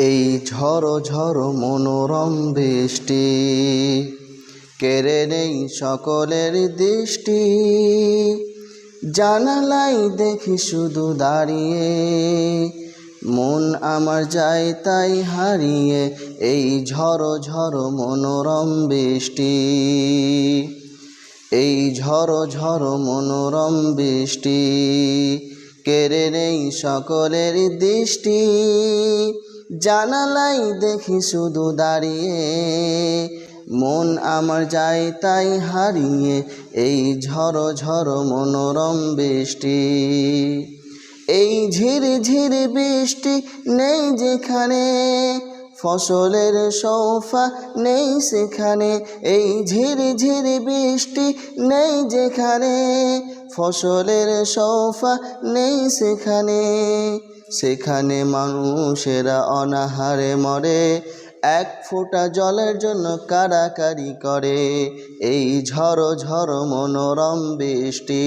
এই ঝড়ো ঝড়ো মনোরম বৃষ্টি, কেড়ে নেই সকলের দৃষ্টি। জানালাই দেখি শুধু দাঁড়িয়ে, মন আমার যায় তাই হারিয়ে। এই ঝড়ো ঝড়ো মনোরম বৃষ্টি, এই ঝড়ো ঝড়ো মনোরম বৃষ্টি। কেড়ে নেই সকলের দৃষ্টি। জানালাই দেখি শুধু দাঁড়িয়ে। মন আমার যায় তাই হারিয়ে এই ঝড়ো ঝড়ো মনোরম বৃষ্টি। এই ঝিরি ঝিরি বৃষ্টি নেই যেখানে। ফসলের সৌফা নেই সেখানে, এই ঝিরি বৃষ্টি নেই যেখানে। ফসলের সৌফা নেই সেখানে সেখানে মানুষেরা অনাহারে মরে। এক ফোঁটা জলের জন্য কারাকারি করে, এই ঝড়ো ঝড়ো মনোরম বৃষ্টি।